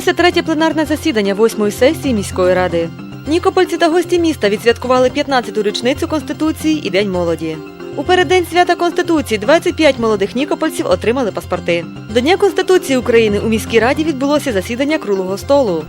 Відбулося третє пленарне засідання восьмої сесії міської ради. Нікопольці та гості міста відсвяткували 15-ту річницю Конституції і День молоді. У переддень свята Конституції 25 молодих нікопольців отримали паспорти. До Дня Конституції України у міській раді відбулося засідання круглого столу.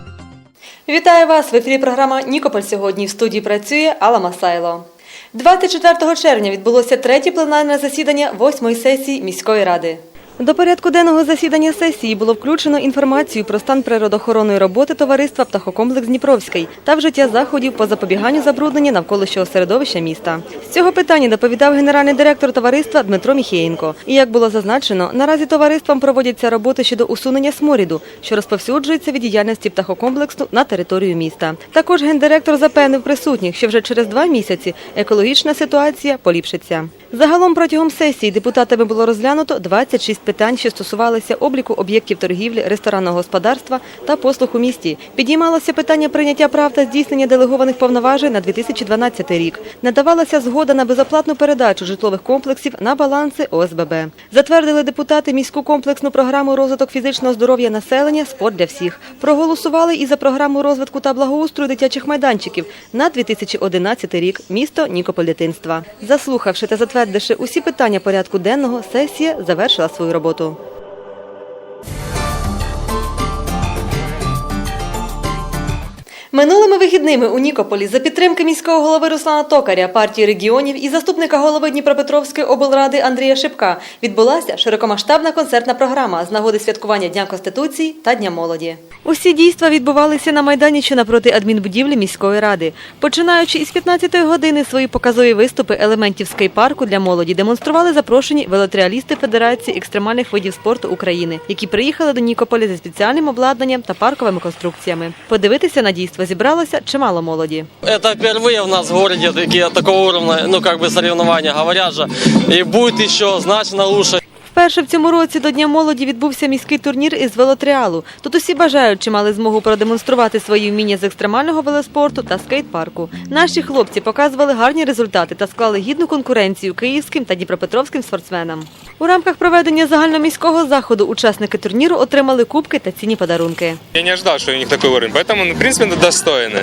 Вітаю вас в ефірі програма Нікополь сьогодні. В студії працює Алла Масайло. 24 червня відбулося третє пленарне засідання восьмої сесії міської ради. До порядку денного засідання сесії було включено інформацію про стан природоохоронної роботи товариства Птахокомплекс Дніпровський та вжиття заходів по запобіганню забруднення навколишнього середовища міста. З цього питання доповідав генеральний директор товариства Дмитро Міхєєнко. І як було зазначено, наразі товариством проводяться роботи щодо усунення сморіду, що розповсюджується від діяльності птахокомплексу на територію міста. Також гендиректор запевнив присутніх, що вже через два місяці екологічна ситуація поліпшиться. Загалом протягом сесії депутатами було розглянуто 26 питань, що стосувалися обліку об'єктів торгівлі, ресторанного господарства та послуг у місті. Підіймалося питання прийняття прав та здійснення делегованих повноважень на 2012 рік. Надавалася згода на безоплатну передачу житлових комплексів на баланси ОСББ. Затвердили депутати міську комплексну програму розвиток фізичного здоров'я населення Спорт для всіх. Проголосували і за програму розвитку та благоустрою дитячих майданчиків на 2011 рік. Місто Нікополь дитинства. Заслухавши та затвердивши усі питання порядку денного, сесія завершила свою роботу. Минулими вихідними у Нікополі за підтримки міського голови Руслана Токаря, партії регіонів і заступника голови Дніпропетровської облради Андрія Шипка відбулася широкомасштабна концертна програма з нагоди святкування Дня Конституції та Дня молоді. Усі дійства відбувалися на майдані, що напроти адмінбудівлі міської ради. Починаючи із 15-ї години свої показові виступи елементів скейпарку для молоді демонстрували запрошені велотріалісти Федерації екстремальних видів спорту України, які приїхали до Нікополя зі спеціальним обладнанням та парковими конструкціями. Подивитися на дійство зібралося чимало молоді. Это впервые у нас в городе такие такого уровня, ну как бы соревнования, говорят же. И будет еще значно лучше. Вперше в цьому році до Дня молоді відбувся міський турнір із велотріалу. Тут усі бажаючі мали змогу продемонструвати свої вміння з екстремального велоспорту та скейт-парку. Наші хлопці показували гарні результати та склали гідну конкуренцію київським та дніпропетровським спортсменам. У рамках проведення загальноміського заходу учасники турніру отримали кубки та цінні подарунки. Я не ожидал, что у них такой уровень, поэтому, ну, в принципе, это достойно.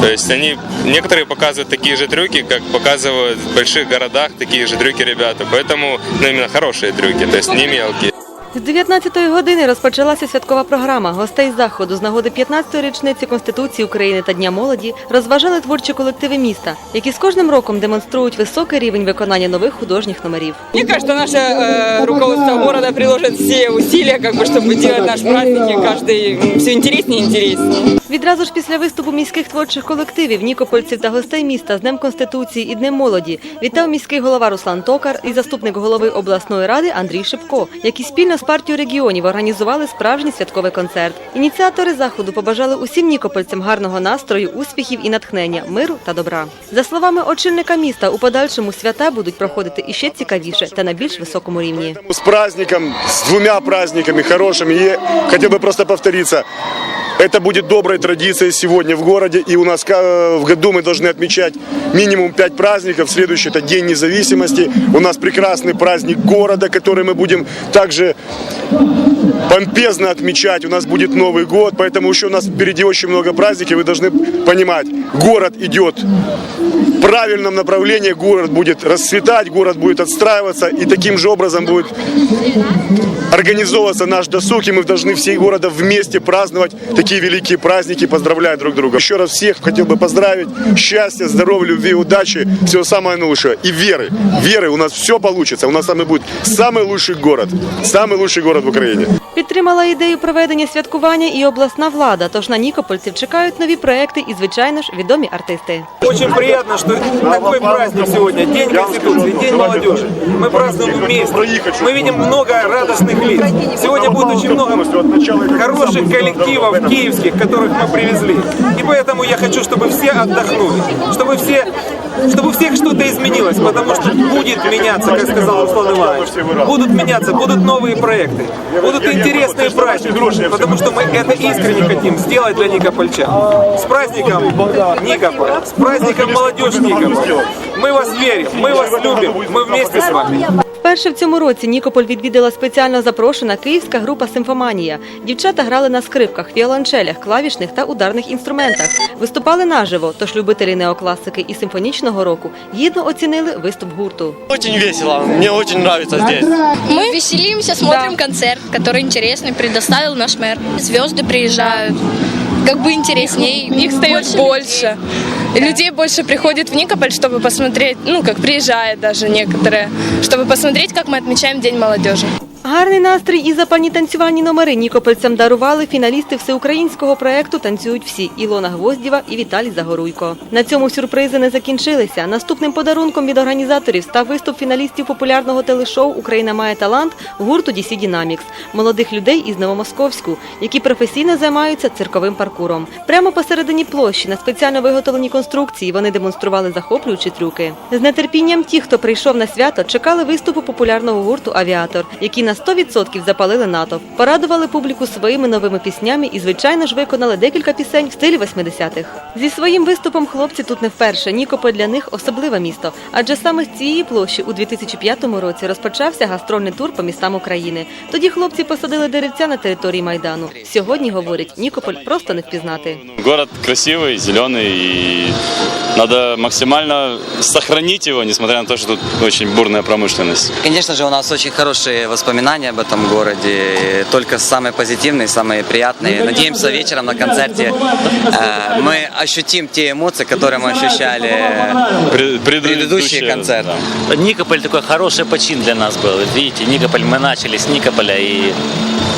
То есть они, некоторые показывают такие же трюки, как показывают в больших городах такие же трюки ребята, поэтому, ну, именно хорошие трюки, то с ними мелкие. З 19-ї години розпочалася святкова програма. Гостей заходу з нагоди 15-ї річниці Конституції України та Дня молоді розважали творчі колективи міста, які з кожним роком демонструють високий рівень виконання нових художніх номерів. Мне кажется, наше э, руководство города приложит все усилия, как бы, чтобы делать наши праздники каждый все интереснее и интереснее. Відразу ж після виступу міських творчих колективів, нікопольців та гостей міста з Днем Конституції і Днем молоді вітав міський голова Руслан Токар і заступник голови обласної ради Андрій Шипко, які спільно з партією регіонів організували справжній святковий концерт. Ініціатори заходу побажали усім нікопольцям гарного настрою, успіхів і натхнення, миру та добра. За словами очільника міста, у подальшому свята будуть проходити іще цікавіше та на більш високому рівні. З праздником, з двома праздниками хорошими. є, хоча би просто повториться. Это будет доброй традицией сегодня в городе. И у нас э, в году мы должны отмечать минимум 5 праздников. Следующий это День независимости. У нас прекрасный праздник города, который мы будем также помпезно отмечать. У нас будет Новый год, поэтому еще у нас впереди очень много праздников. Вы должны понимать, город идет правильном направлении, город будет расцветать, город будет отстраиваться, и таким же образом будет организовываться наш досуг, и мы должны всей города вместе праздновать такие великие праздники, поздравляя друг друга. Еще раз всех хотел бы поздравить. Счастья, здоровья, любви, удачи, всего самого наилучшего. И веры. Веры, у нас все получится. У нас самый будет самый лучший город. Самый лучший город в Украине. Підтримала ідею проведення святкування і обласна влада. Тож на нікопольців чекають нові проекти і, звичайно ж, відомі артисти. Очень приятно, что такой праздник сегодня, День Конституции, День молодежи. Мы празднуем вместе. Мы видим много радостных лиц. Сегодня будет очень много хороших коллективов киевских, которых мы привезли. И поэтому я хочу, чтобы все отдохнули, чтобы все чтобы у всех что-то изменилось, потому что будет меняться, как сказал Руслан Иванович. Будут меняться, будут новые проекты, будут интересные праздники, потому что мы это искренне хотим сделать для Никопольчан. С праздником Никополь, с праздником молодежь Никополь. Мы вас верим, мы вас любим, мы вместе с вами. Вперше в цьому році Нікополь відвідала спеціально запрошена київська група Симфоманія. Дівчата грали на скрипках, віолончелях, клавішних та ударних інструментах. Виступали наживо, тож любителі неокласики і симфонічного року гідно оцінили виступ гурту. Очень весело, мне очень нравится здесь. Мы веселимся, смотрим концерт, который интересный предоставил наш мэр. Звезды приезжают, как бы интересней. Их стает больше. людей. Людей больше приходит в Никополь, чтобы посмотреть, ну, как приезжает даже некоторые, чтобы посмотреть, как мы отмечаем День молодежи. Гарний настрій і запальні танцювальні номери нікопольцям дарували фіналісти всеукраїнського проекту Танцюють всі Ілона Гвоздєва і Віталій Загоруйко. На цьому сюрпризи не закінчилися. Наступним подарунком від організаторів став виступ фіналістів популярного телешоу Україна має талант гурту DC Dynamics – молодих людей із Новомосковську, які професійно займаються цирковим паркуром. Прямо посередині площі на спеціально виготовленій конструкції вони демонстрували захоплюючі трюки. З нетерпінням ті, хто прийшов на свято, чекали виступу популярного гурту Авіатор, які на 100% запалили натовп, порадували публіку своїми новими піснями і, звичайно ж, виконали декілька пісень в стилі 80-х. Зі своїм виступом хлопці тут не вперше. Нікополь для них особливе місто, адже саме з цієї площі у 2005 році розпочався гастрольний тур по містам України. Тоді хлопці посадили деревця на території майдану. Сьогодні говорять, Нікополь просто не впізнати. Город красивый, зеленый, и надо максимально сохранить его, несмотря на то, что тут очень бурная промышленность. Конечно же, у нас очень хорошие воспоминания об этом городе, только самые позитивные, самые приятные. Надеемся, вечером на концерте э, мы ощутим те эмоции, которые мы ощущали Пред- предыдущий предыдущие, концерт. да. Никополь такой хороший почин для нас был. Видите, Никополь, мы начали с Никополя и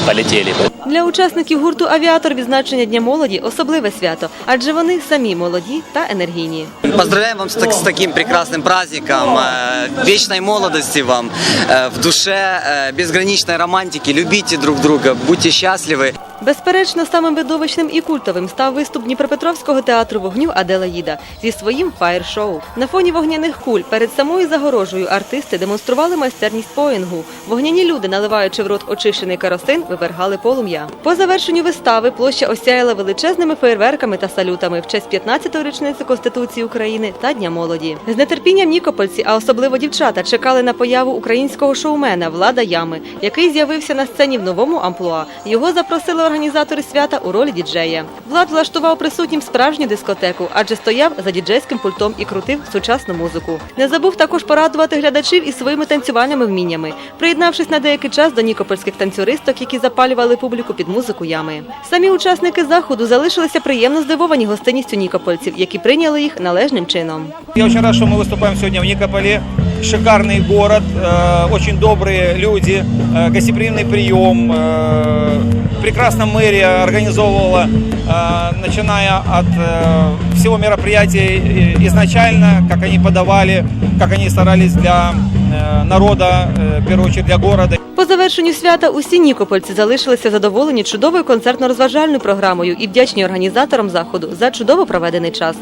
полетели. Для учасників гурту Авіатор відзначення Дня молоді особливе свято, адже вони самі молоді та енергійні. Поздравляем вам с, так- с таким прекрасным праздником, э, вечной молодости вам, э, в душе э, безграничной романтики, любите друг друга, будьте счастливы. Безперечно, самим видовищним і культовим став виступ Дніпропетровського театру вогню Аделаїда зі своїм фаєр-шоу. На фоні вогняних куль перед самою загорожею артисти демонстрували майстерність поїнгу. Вогняні люди, наливаючи в рот очищений керосин, вивергали полум'я. По завершенню вистави площа осяяла величезними феєрверками та салютами в честь 15-ї річниці Конституції України та Дня молоді. З нетерпінням нікопольці, а особливо дівчата, чекали на появу українського шоумена Влада Ями, який з'явився на сцені в новому амплуа. Його запросили організатори свята у ролі діджея. Влад влаштував присутнім справжню дискотеку, адже стояв за діджейським пультом і крутив сучасну музику. Не забув також порадувати глядачів і своїми танцювальними вміннями, приєднавшись на деякий час до нікопольських танцюристок, які запалювали публіку під музику ями. Самі учасники заходу залишилися приємно здивовані гостинністю нікопольців, які прийняли їх належним чином. Я очень рад, что мы выступаем сегодня в Никополе Шикарный город, э, очень добрые люди, э, гостеприимный прием. э, прекрасно мэрия организовывала, э, начиная от э, всего мероприятия э, изначально, как они подавали, как они старались для э, народа, э, в первую очередь для города. По завершенню свята усі нікопольці залишилися задоволені чудовою концертно-розважальною програмою і вдячні організаторам заходу за чудово проведений час.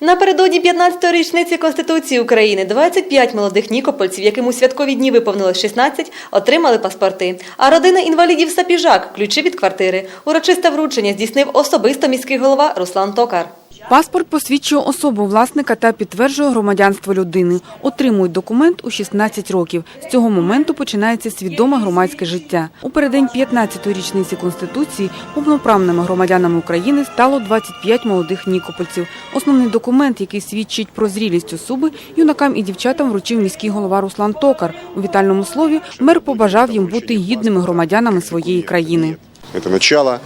Напередодні 15-ї річниці Конституції України 25 молодих нікопольців, яким у святкові дні виповнили 16, отримали паспорти. А родина інвалідів Сапіжак – ключі від квартири. Урочисте вручення здійснив особисто міський голова Руслан Токар. Паспорт посвідчує особу власника та підтверджує громадянство людини. Отримують документ у 16 років. З цього моменту починається свідоме громадське життя. У переддень 15-ї річниці Конституції повноправними громадянами України стало 25 молодих нікопольців. Основний документ, який свідчить про зрілість особи, юнакам і дівчатам вручив міський голова Руслан Токар. У вітальному слові мер побажав їм бути гідними громадянами своєї країни. Это начало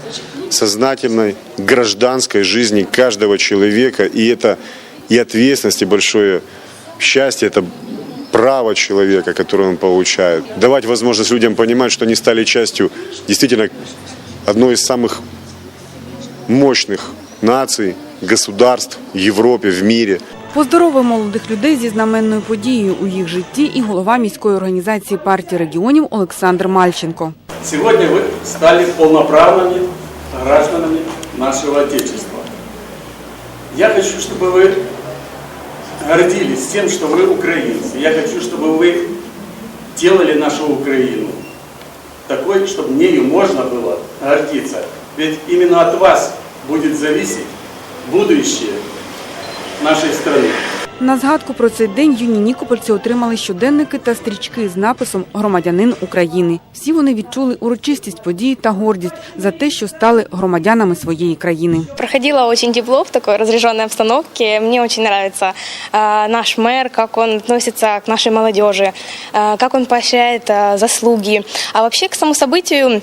сознательной гражданской жизни каждого человека. И это и ответственность, и большое счастье, это право человека, которое он получает. Давать возможность людям понимать, что они стали частью действительно одной из самых мощных наций, государств в Европе, в мире. Поздоровив молодих людей зі знаменною подією у їх житті і голова міської організації партії регіонів Олександр Мальченко. Сегодня вы стали полноправными гражданами нашего Отечества. Я хочу, чтобы вы гордились тем, что вы украинцы. Я хочу, чтобы вы делали нашу Украину такой, чтобы нею можно было гордиться. Ведь именно от вас будет зависеть будущее нашей страны. На згадку про цей день юні нікопольці отримали щоденники та стрічки з написом Громадянин України. Всі вони відчули урочистість події та гордість за те, що стали громадянами своєї країни. Проходила очень тепло в такой разряженной обстановке. Мне очень нравится э, наш мэр, как он относится к нашей молодежи, э, как он поощряет э, заслуги. А вообще к самому событию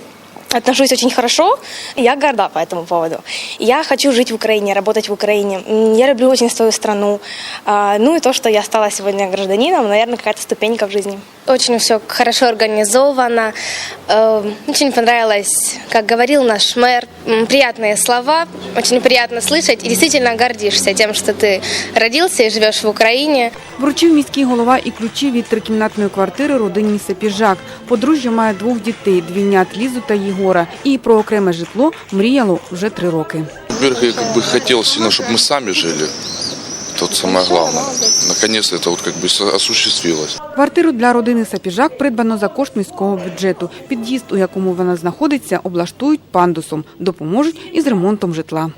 отношусь очень хорошо. Я горда по этому поводу. Я хочу жить в Украине, работать в Украине. Я люблю очень свою страну. А, Ну и то, что я стала сегодня гражданином, наверное, какая-то ступенька в жизни. Очень все хорошо организовано. Э, Очень понравилось, как говорил наш мэр. М, Приятные слова, очень приятно слышать. И действительно гордишься тем, что ты родился и живешь в Украине. Вручив міський голова і ключі від трикімнатної квартири родині Сапіжак. Подружжя має двох дітей – двійнят Лізу та Єгора. І про окреме житло мріяло вже три роки. Во-первых, я как бы хотел сильно, чтобы мы сами жили. Тут самое главное. Наконец-то это вот как бы осуществилось. Квартиру для родини Сапіжак придбано за кошт міського бюджету. Під'їзд, у якому вона знаходиться, облаштують пандусом. Допоможуть із ремонтом житла.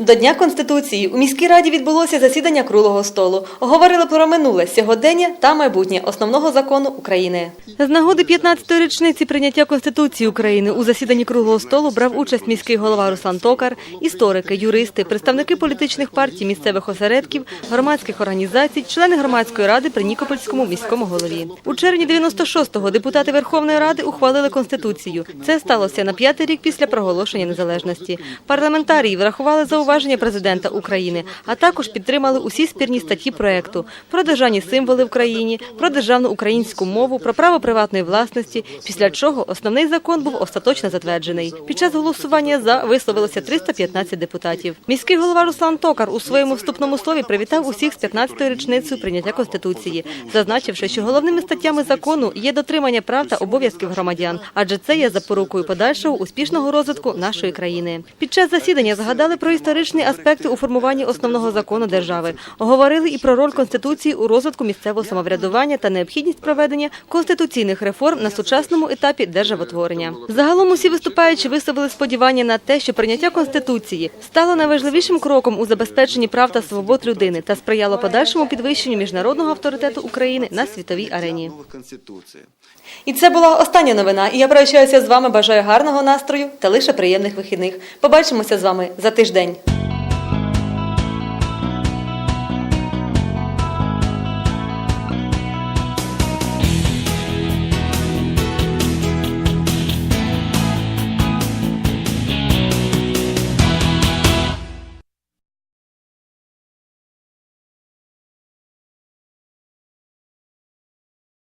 До Дня Конституції у міській раді відбулося засідання круглого столу. Говорили про минуле, сьогодення та майбутнє основного закону України. З нагоди 15-ї річниці прийняття Конституції України у засіданні круглого столу брав участь міський голова Руслан Токар, історики, юристи, представники політичних партій, місцевих осередків, громадських організацій, члени громадської ради при Нікопольському міському голові. У червні 96-го депутати Верховної Ради ухвалили Конституцію. Це сталося на п'ятий рік після проголошення незалежності. Парламентарії врахували зауваження президента України, а також підтримали усі спірні статті проекту про державні символи в країні, про державну українську мову, про право приватної власності. Після чого основний закон був остаточно затверджений. Під час голосування за висловилося 315 депутатів. Міський голова Руслан Токар у своєму вступному слові привітав усіх з 15-ю річницею прийняття конституції, зазначивши, що головними статтями закону є дотримання прав та обов'язків громадян, адже це є запорукою подальшого успішного розвитку нашої країни. Під час засідання згадали про історичні аспекти у формуванні основного закону держави. Говорили і про роль конституції у розвитку місцевого самоврядування та необхідність проведення конституційних реформ на сучасному етапі державотворення. Загалом усі виступаючі висловили сподівання на те, що прийняття конституції стало найважливішим кроком у забезпеченні прав та свобод людини та сприяло подальшому підвищенню міжнародного авторитету України на світовій арені. І це була остання новина. І я прощаюся з вами. Бажаю гарного настрою та лише приємних вихідних. Побачимося з вами за тиждень.